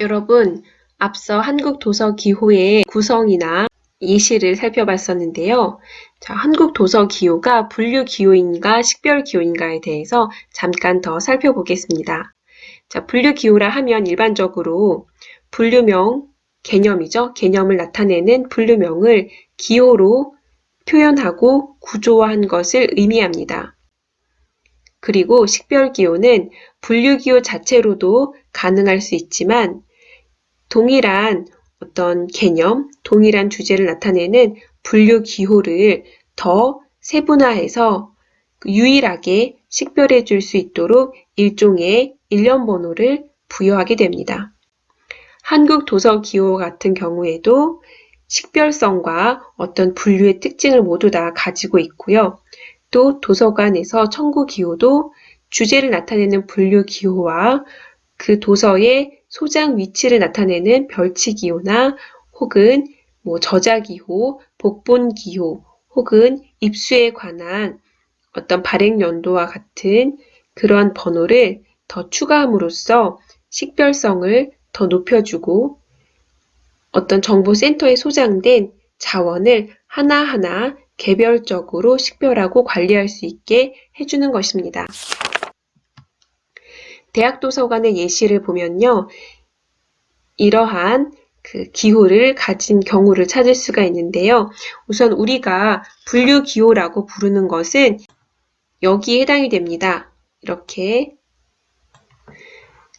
여러분, 앞서 한국도서기호의 구성이나 예시를 살펴봤었는데요. 자, 한국도서기호가 분류기호인가 식별기호인가에 대해서 잠깐 더 살펴보겠습니다. 자, 분류기호라 하면 일반적으로 분류명 개념이죠. 개념을 나타내는 분류명을 기호로 표현하고 구조화한 것을 의미합니다. 그리고 식별기호는 분류기호 자체로도 가능할 수 있지만 동일한 어떤 개념, 동일한 주제를 나타내는 분류 기호를 더 세분화해서 유일하게 식별해 줄 수 있도록 일종의 일련 번호를 부여하게 됩니다. 한국 도서 기호 같은 경우에도 식별성과 어떤 분류의 특징을 모두 다 가지고 있고요. 또 도서관에서 청구 기호도 주제를 나타내는 분류 기호와 그 도서의 소장 위치를 나타내는 별치 기호나 혹은 뭐 저자 기호, 복본 기호 혹은 입수에 관한 어떤 발행 연도와 같은 그러한 번호를 더 추가함으로써 식별성을 더 높여주고 어떤 정보센터에 소장된 자원을 하나하나 개별적으로 식별하고 관리할 수 있게 해주는 것입니다. 대학 도서관의 예시를 보면요. 이러한 그 기호를 가진 경우를 찾을 수가 있는데요. 우선 우리가 분류 기호라고 부르는 것은 여기에 해당이 됩니다. 이렇게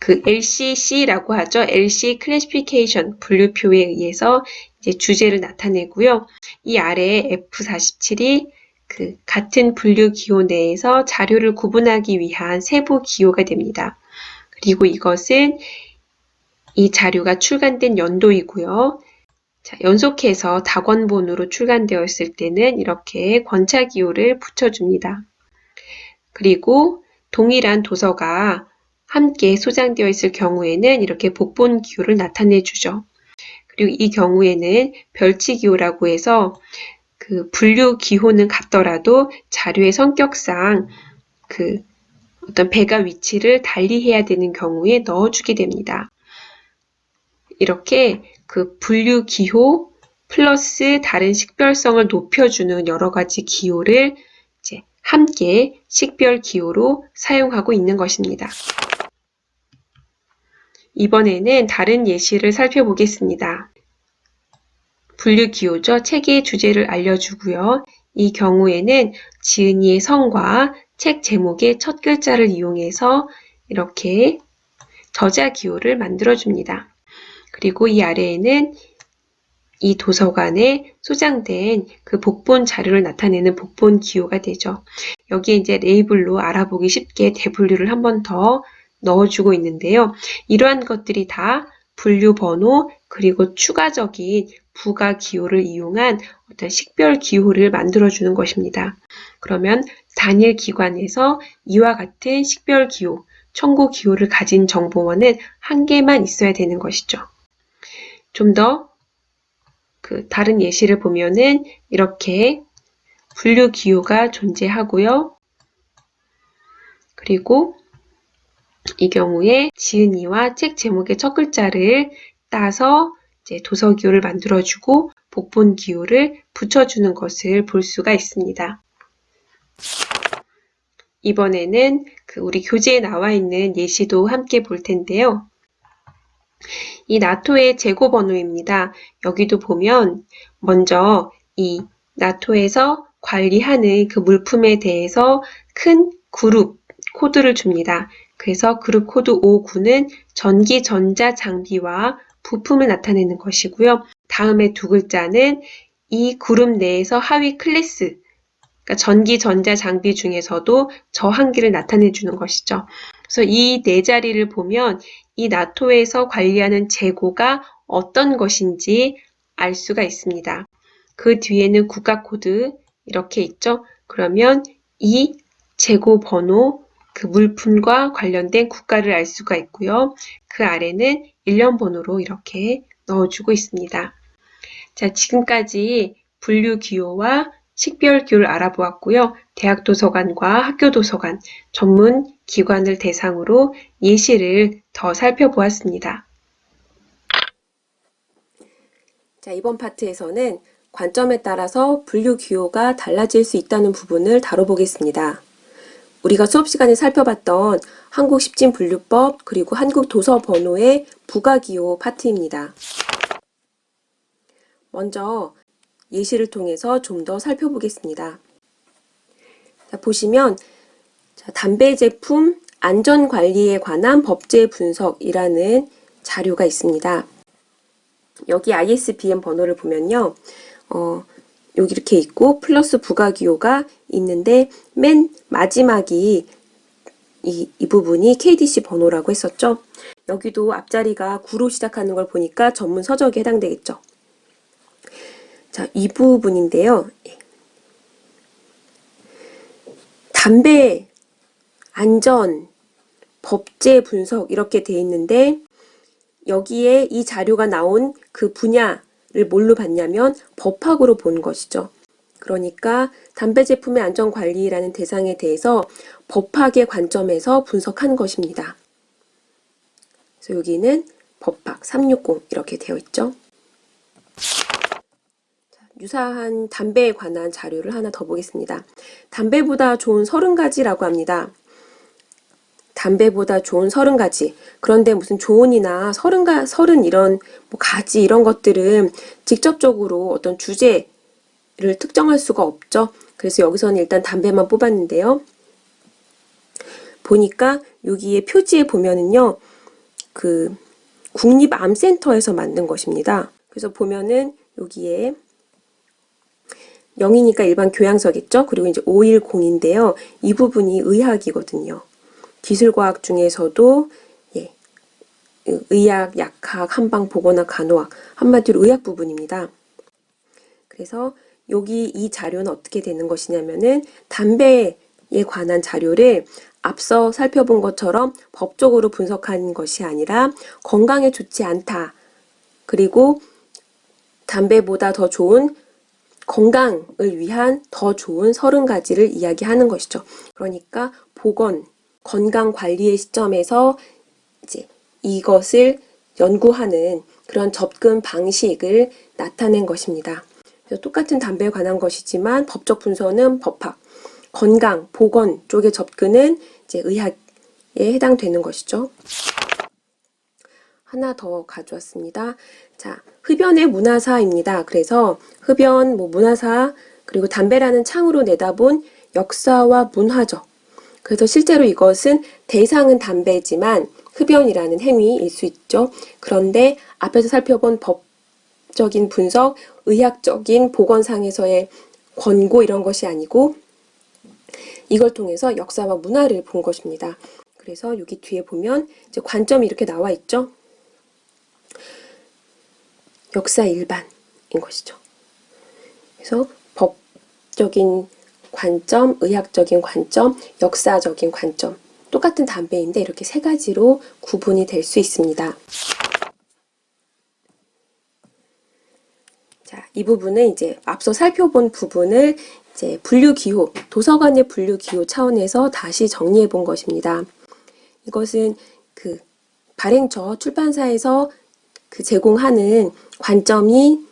그 LCC라고 하죠. LC Classification 분류표에 의해서 이제 주제를 나타내고요. 이 아래에 F47이 그 같은 분류 기호 내에서 자료를 구분하기 위한 세부 기호가 됩니다. 그리고 이것은 이 자료가 출간된 연도이고요. 자, 연속해서 다권본으로 출간되었을 때는 이렇게 권차 기호를 붙여줍니다. 그리고 동일한 도서가 함께 소장되어 있을 경우에는 이렇게 복본 기호를 나타내 주죠. 그리고 이 경우에는 별치 기호라고 해서 그 분류 기호는 같더라도 자료의 성격상 그 어떤 배가 위치를 달리 해야 되는 경우에 넣어주게 됩니다. 이렇게 그 분류 기호 플러스 다른 식별성을 높여주는 여러 가지 기호를 이제 함께 식별 기호로 사용하고 있는 것입니다. 이번에는 다른 예시를 살펴보겠습니다. 분류 기호죠. 책의 주제를 알려주고요. 이 경우에는 지은이의 성과 책 제목의 첫 글자를 이용해서 이렇게 저자 기호를 만들어 줍니다. 그리고 이 아래에는 이 도서관에 소장된 그 복본 자료를 나타내는 복본 기호가 되죠. 여기에 이제 레이블로 알아보기 쉽게 대분류를 한 번 더 넣어주고 있는데요. 이러한 것들이 다 분류 번호 그리고 추가적인 부가 기호를 이용한 어떤 식별 기호를 만들어주는 것입니다. 그러면 단일 기관에서 이와 같은 식별 기호, 청구 기호를 가진 정보원은 한 개만 있어야 되는 것이죠. 좀 더 그 다른 예시를 보면은 이렇게 분류 기호가 존재하고요. 그리고 이 경우에 지은이와 책 제목의 첫 글자를 따서 이제 도서 기호를 만들어주고 복본 기호를 붙여주는 것을 볼 수가 있습니다. 이번에는 그 우리 교재에 나와 있는 예시도 함께 볼 텐데요. 이 나토의 재고 번호입니다. 여기도 보면 먼저 이 나토에서 관리하는 그 물품에 대해서 큰 그룹 코드를 줍니다. 그래서 그룹 코드 59는 전기 전자 장비와 부품을 나타내는 것이고요. 다음에 두 글자는 이 그룹 내에서 하위 클래스, 그러니까 전기 전자 장비 중에서도 저항기를 나타내 주는 것이죠. 그래서 이 네 자리를 보면 이 나토에서 관리하는 재고가 어떤 것인지 알 수가 있습니다. 그 뒤에는 국가 코드 이렇게 있죠. 그러면 이 재고 번호 그 물품과 관련된 국가를 알 수가 있고요. 그 아래는 일련 번호로 이렇게 넣어주고 있습니다. 자, 지금까지 분류 기호와 식별 기호를 알아보았고요. 대학 도서관과 학교 도서관 전문 기관을 대상으로 예시를 더 살펴보았습니다. 자, 이번 파트에서는 관점에 따라서 분류 기호가 달라질 수 있다는 부분을 다뤄보겠습니다. 우리가 수업 시간에 살펴봤던 한국 십진 분류법 그리고 한국 도서 번호의 부가 기호 파트입니다. 먼저 예시를 통해서 좀 더 살펴보겠습니다. 자, 보시면 자, 담배 제품 안전 관리에 관한 법제 분석이라는 자료가 있습니다. 여기 ISBN 번호를 보면요. 어, 여기 이렇게 있고 플러스 부가기호가 있는데 맨 마지막이 이, 이 부분이 KDC 번호라고 했었죠. 여기도 앞자리가 9로 시작하는 걸 보니까 전문 서적에 해당되겠죠. 자, 이 부분인데요. 예. 담배 안전 법제 분석 이렇게 돼 있는데 여기에 이 자료가 나온 그 분야를 뭘로 봤냐면 법학으로 본 것이죠. 그러니까 담배 제품의 안전 관리라는 대상에 대해서 법학의 관점에서 분석한 것입니다. 그래서 여기는 법학 360 이렇게 되어 있죠. 자, 유사한 담배에 관한 자료를 하나 더 보겠습니다. 담배보다 좋은 30가지라고 합니다. 담배보다 좋은 서른 가지. 그런데 무슨 조언이나 서른 가 서른 이런 뭐 가지 이런 것들은 직접적으로 어떤 주제를 특정할 수가 없죠. 그래서 여기서는 일단 담배만 뽑았는데요. 보니까 여기에 표지에 보면은요. 그 국립암센터에서 만든 것입니다. 그래서 보면은 여기에 0이니까 일반 교양서겠죠. 그리고 이제 510인데요. 이 부분이 의학이거든요. 기술과학 중에서도 예, 의학, 약학, 한방 보건학, 간호학 한마디로 의학 부분입니다. 그래서 여기 이 자료는 어떻게 되는 것이냐면은 담배에 관한 자료를 앞서 살펴본 것처럼 법적으로 분석한 것이 아니라 건강에 좋지 않다. 그리고 담배보다 더 좋은 건강을 위한 더 좋은 서른 가지를 이야기하는 것이죠. 그러니까 보건, 건강 관리의 시점에서 이제 이것을 연구하는 그런 접근 방식을 나타낸 것입니다. 똑같은 담배에 관한 것이지만 법적 분서는 법학, 건강, 보건 쪽의 접근은 이제 의학에 해당되는 것이죠. 하나 더 가져왔습니다. 자, 흡연의 문화사입니다. 그래서 흡연, 뭐 문화사, 그리고 담배라는 창으로 내다본 역사와 문화적, 그래서 실제로 이것은 대상은 담배지만 흡연이라는 행위일 수 있죠. 그런데 앞에서 살펴본 법적인 분석, 의학적인 보건상에서의 권고 이런 것이 아니고 이걸 통해서 역사와 문화를 본 것입니다. 그래서 여기 뒤에 보면 관점이 이렇게 나와 있죠. 역사 일반인 것이죠. 그래서 법적인 관점, 의학적인 관점, 역사적인 관점. 똑같은 담배인데 이렇게 세 가지로 구분이 될 수 있습니다. 자, 이 부분은 이제 앞서 살펴본 부분을 이제 분류 기호, 도서관의 분류 기호 차원에서 다시 정리해 본 것입니다. 이것은 그 발행처 출판사에서 그 제공하는 관점이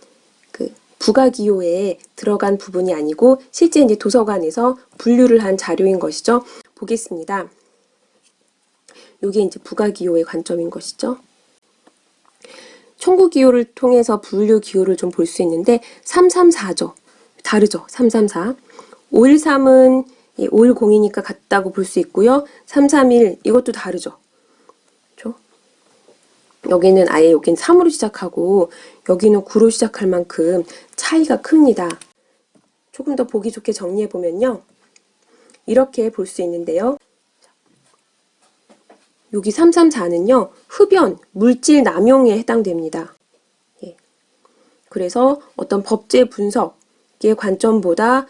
그 부가기호에 들어간 부분이 아니고 실제 이제 도서관에서 분류를 한 자료인 것이죠. 보겠습니다. 이게 이제 부가기호의 관점인 것이죠. 청구기호를 통해서 분류기호를 좀 볼 수 있는데 334죠. 다르죠. 334. 513은 510이니까 같다고 볼 수 있고요. 331 이것도 다르죠. 여기는 아예 여긴 3으로 시작하고 여기는 9로 시작할 만큼 차이가 큽니다. 조금 더 보기 좋게 정리해 보면요. 이렇게 볼 수 있는데요. 여기 334는요. 흡연, 물질 남용에 해당됩니다. 예. 그래서 어떤 법제 분석의 관점보다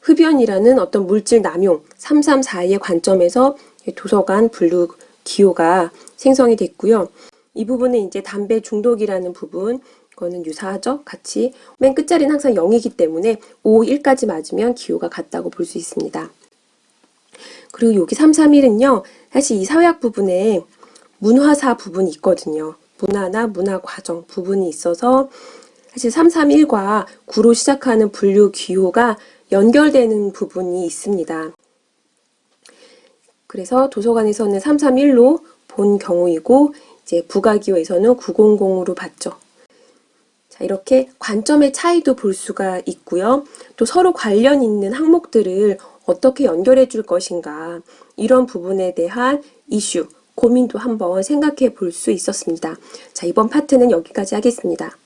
흡연이라는 어떤 물질 남용 334의 관점에서 도서관 분류 기호가 생성이 됐고요. 이 부분은 이제 담배 중독이라는 부분 거는 유사하죠. 같이 맨 끝자리는 항상 0이기 때문에 5, 1까지 맞으면 기호가 같다고 볼 수 있습니다. 그리고 여기 331은요. 사실 이 사회학 부분에 문화사 부분이 있거든요. 문화나 문화 과정 부분이 있어서 사실 331과 9로 시작하는 분류 기호가 연결되는 부분이 있습니다. 그래서 도서관에서는 331로 본 경우이고 이제 부가기호에서는 900으로 봤죠. 자, 이렇게 관점의 차이도 볼 수가 있고요. 또 서로 관련 있는 항목들을 어떻게 연결해 줄 것인가. 이런 부분에 대한 이슈, 고민도 한번 생각해 볼 수 있었습니다. 자, 이번 파트는 여기까지 하겠습니다.